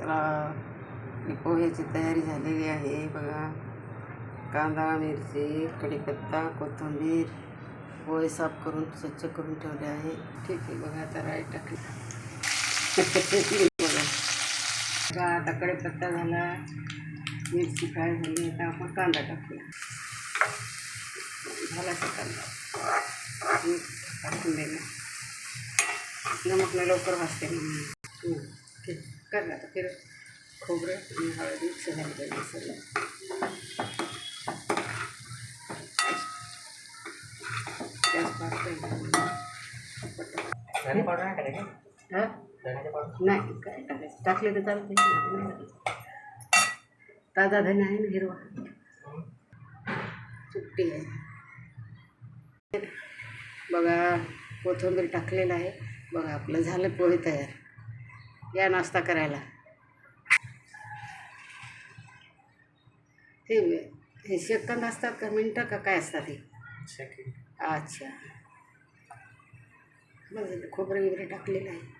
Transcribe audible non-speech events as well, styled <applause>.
चला पोह्याची तयारी झालेली आहे. बघा. कांदा मिरची कढीपत्ता कोथिंबीर पोहे साफ करून स्वच्छ करून ठेवले आहे. ठीक आहे बघा आता राईट टाकली. <laughs> बघा. बघा आता कढीपत्ता झाला. मिरची फ्राय झाली. आता आपण कांदा टाकूया. झाला का कांदा? टाकून देणार. नमकला लवकर भाजते म्हणून. हो. हं, ठीक कर आता फिर खोबरं आणि हळद मिक्स झाली पाहिजे सगळं पावडर नाही हां? नाही. काय टाकायचं? टाकले तर चालते. ताजा धने आहे ना हिरवा. सुट्टी आहे. बघा कोथिंबीर टाकलेलं आहे. बघा आपलं झालं पोहे तयार. या नाश्ता करायला. हे हे सेकंद असतात का मिनटं का काय असतात हे? अच्छा. बरं खोबरं वगैरे टाकलेलं आहे.